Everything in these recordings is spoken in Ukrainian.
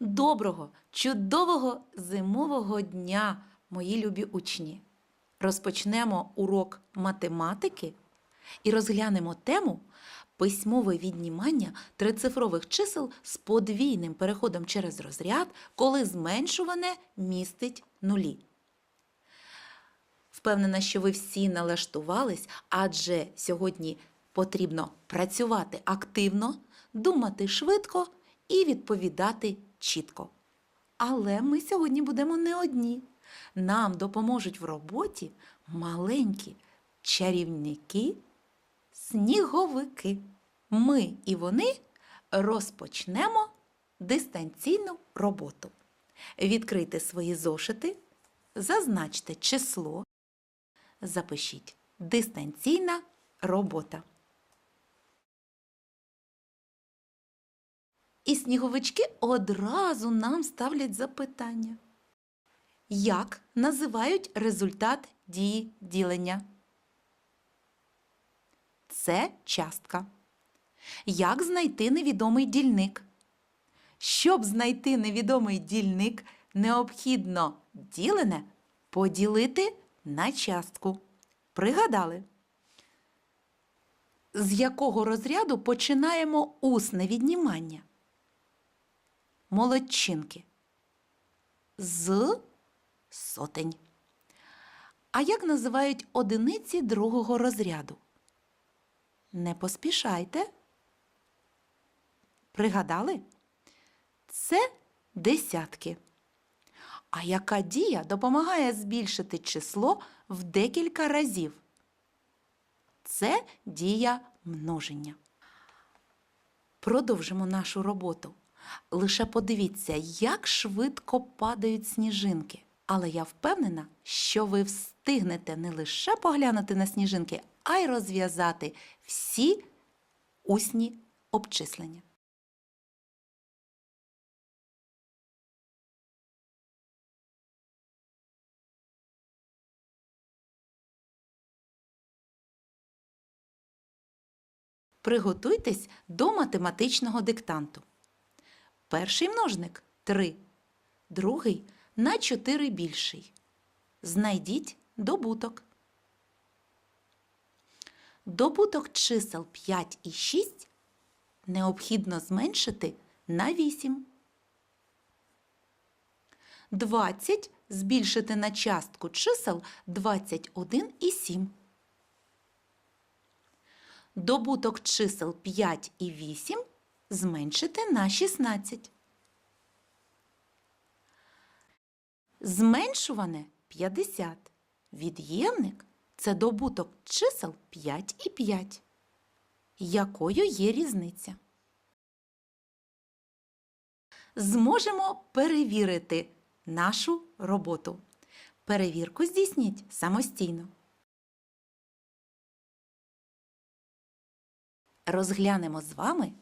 Доброго, чудового зимового дня, мої любі учні! Розпочнемо урок математики і розглянемо тему письмове віднімання трицифрових чисел з подвійним переходом через розряд, коли зменшуване містить нулі. Впевнена, що ви всі налаштувались, адже сьогодні потрібно працювати активно, думати швидко і відповідати чітко. Але ми сьогодні будемо не одні. Нам допоможуть в роботі маленькі чарівники, сніговики. Ми і вони розпочнемо дистанційну роботу. Відкрийте свої зошити, зазначте число, запишіть дистанційна робота. І сніговички одразу нам ставлять запитання. Як називають результат дії ділення? Це частка. Як знайти невідомий дільник? Щоб знайти невідомий дільник, необхідно ділене поділити на частку. Пригадали? З якого розряду починаємо усне віднімання? Молодчинки. З сотень. А як називають одиниці другого розряду? Не поспішайте. Пригадали? Це десятки. А яка дія допомагає збільшити число в декілька разів? Це дія множення. Продовжимо нашу роботу. Лише подивіться, як швидко падають сніжинки. Але я впевнена, що ви встигнете не лише поглянути на сніжинки, а й розв'язати всі усні обчислення. Приготуйтесь до математичного диктанту. Перший множник 3, другий на 4 більший. Знайдіть добуток. Добуток чисел 5 і 6 необхідно зменшити на 8. 20 збільшити на частку чисел 21 і 7. Добуток чисел 5 і 8 зменшити на 16. Зменшуване 50. Від'ємник це добуток чисел 5 і 5. Якою є різниця? Зможемо перевірити нашу роботу. Перевірку здійсніть самостійно. Розглянемо з вами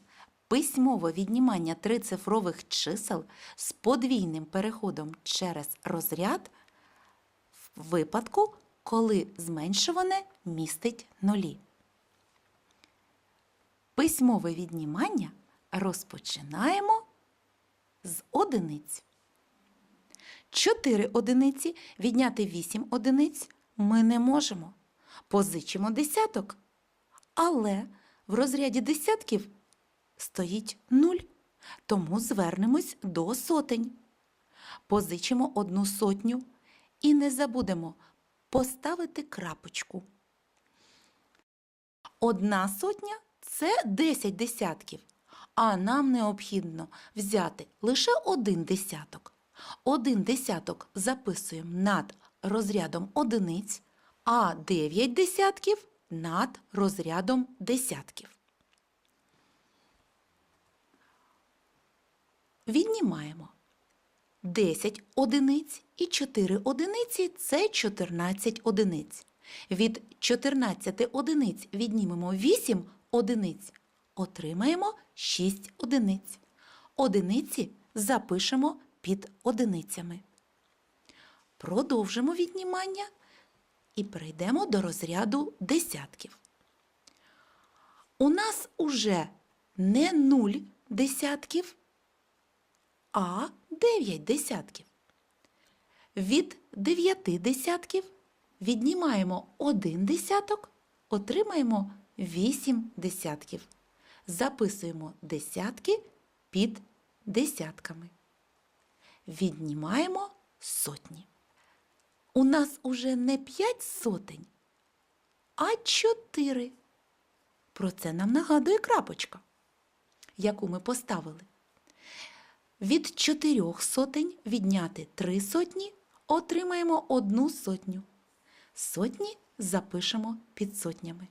письмове віднімання трицифрових чисел з подвійним переходом через розряд в випадку, коли зменшуване містить нулі. Письмове віднімання розпочинаємо з одиниць. 4 одиниці відняти 8 одиниць ми не можемо. Позичимо десяток. Але в розряді десятків стоїть 0, тому звернемось до сотень. Позичимо одну сотню і не забудемо поставити крапочку. Одна сотня це 10 десятків, а нам необхідно взяти лише один десяток. Один десяток записуємо над розрядом одиниць, а 9 десятків над розрядом десятків. Віднімаємо 10 одиниць і 4 одиниці це 14 одиниць. Від 14 одиниць віднімемо 8 одиниць, отримаємо 6 одиниць. Одиниці запишемо під одиницями. Продовжимо віднімання і перейдемо до розряду десятків. У нас уже не 0 десятків, а 9 десятків. Від 9 десятків віднімаємо 1 десяток, отримаємо 8 десятків. Записуємо десятки під десятками. Віднімаємо сотні. У нас уже не 5 сотень, а 4. Про це нам нагадує крапочка, яку ми поставили. Від чотирьох сотень відняти три сотні, отримаємо одну сотню. Сотні запишемо під сотнями.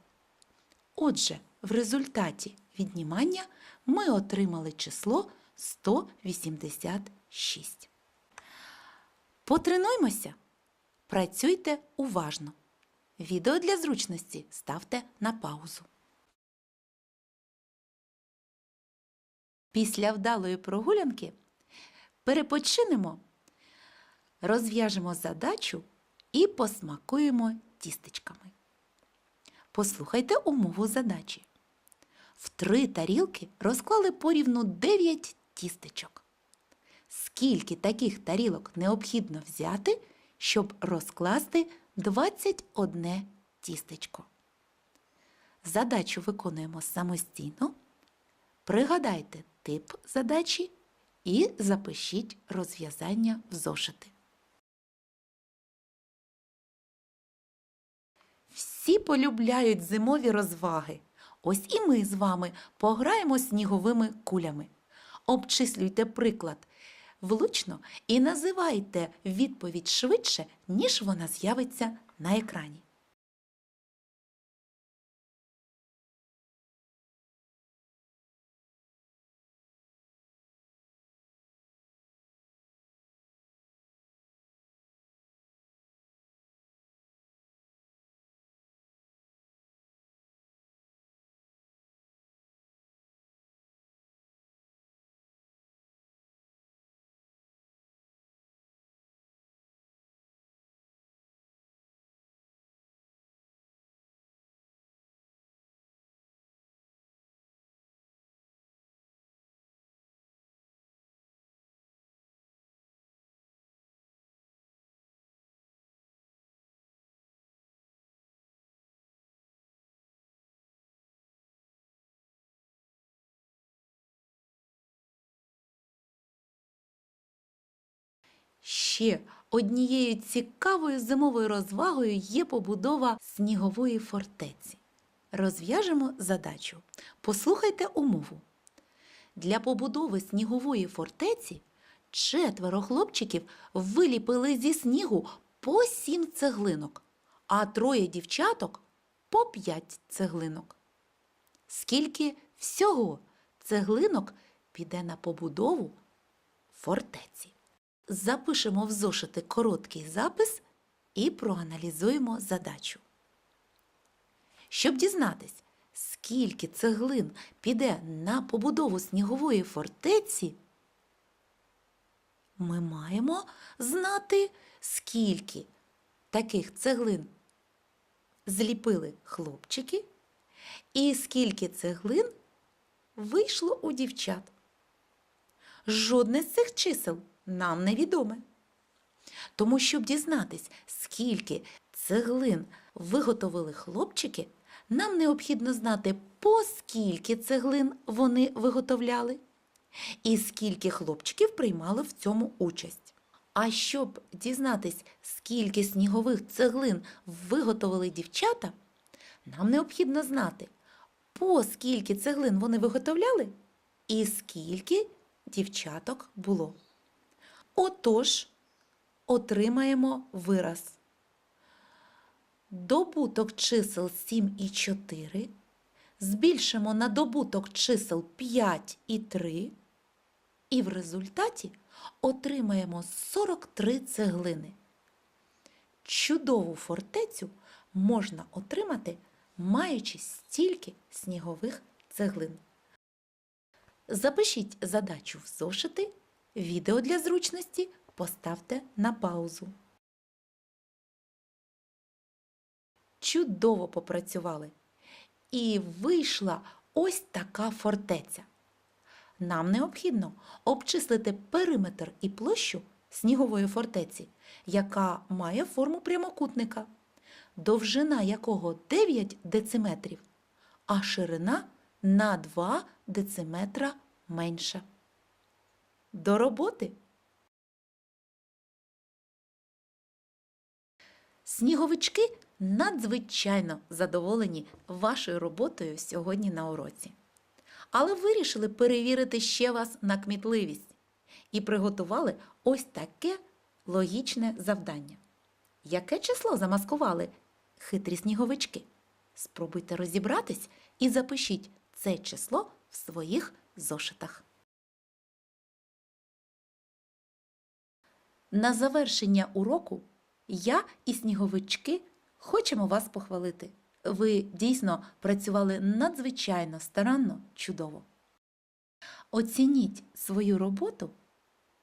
Отже, в результаті віднімання ми отримали число 186. Потренуймося. Працюйте уважно. Відео для зручності ставте на паузу. Після вдалої прогулянки перепочинемо, розв'яжемо задачу і посмакуємо тістечками. Послухайте умову задачі. В три тарілки розклали порівну 9 тістечок. Скільки таких тарілок необхідно взяти, щоб розкласти 21 тістечко? Задачу виконуємо самостійно. Пригадайте тип задачі і запишіть розв'язання в зошити. Всі полюбляють зимові розваги. Ось і ми з вами пограємо сніговими кулями. Обчислюйте приклад влучно і називайте відповідь швидше, ніж вона з'явиться на екрані. Ще однією цікавою зимовою розвагою є побудова снігової фортеці. Розв'яжемо задачу. Послухайте умову. Для побудови снігової фортеці четверо хлопчиків виліпили зі снігу по сім цеглинок, а троє дівчаток по п'ять цеглинок. Скільки всього цеглинок піде на побудову фортеці? Запишемо в зошити короткий запис і проаналізуємо задачу. Щоб дізнатись, скільки цеглин піде на побудову снігової фортеці, ми маємо знати, скільки таких цеглин зліпили хлопчики і скільки цеглин вийшло у дівчат. Жодне з цих чисел нам невідоме. Тому, щоб дізнатись, скільки цеглин виготовили хлопчики, нам необхідно знати, по скільки цеглин вони виготовляли, і скільки хлопчиків приймали в цьому участь. А щоб дізнатись, скільки снігових цеглин виготовили дівчата, нам необхідно знати, по скільки цеглин вони виготовляли, і скільки дівчаток було. Отож, отримаємо вираз. Добуток чисел 7 і 4 збільшимо на добуток чисел 5 і 3, і в результаті отримаємо 43 цеглини. Чудову фортецю можна отримати, маючи стільки снігових цеглин. Запишіть задачу в зошити, відео для зручності поставте на паузу. чудово попрацювали. І вийшла ось така фортеця. Нам необхідно обчислити периметр і площу снігової фортеці, яка має форму прямокутника, довжина якого 9 дециметрів, а ширина на 2 дециметра менша. До роботи! Сніговички надзвичайно задоволені вашою роботою сьогодні на уроці. Але вирішили перевірити ще вас на кмітливість і приготували ось таке логічне завдання. Яке число замаскували хитрі сніговички? Спробуйте розібратись і запишіть це число в своїх зошитах. На завершення уроку я і сніговички хочемо вас похвалити. Ви дійсно працювали надзвичайно старанно, чудово. Оцініть свою роботу,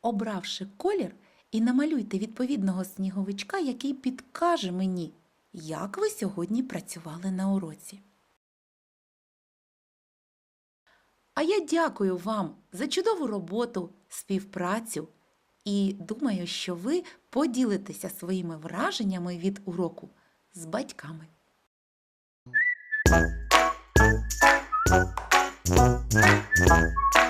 обравши колір і намалюйте відповідного сніговичка, який підкаже мені, як ви сьогодні працювали на уроці. А я дякую вам за чудову роботу, співпрацю і думаю, що ви поділитеся своїми враженнями від уроку з батьками. Thank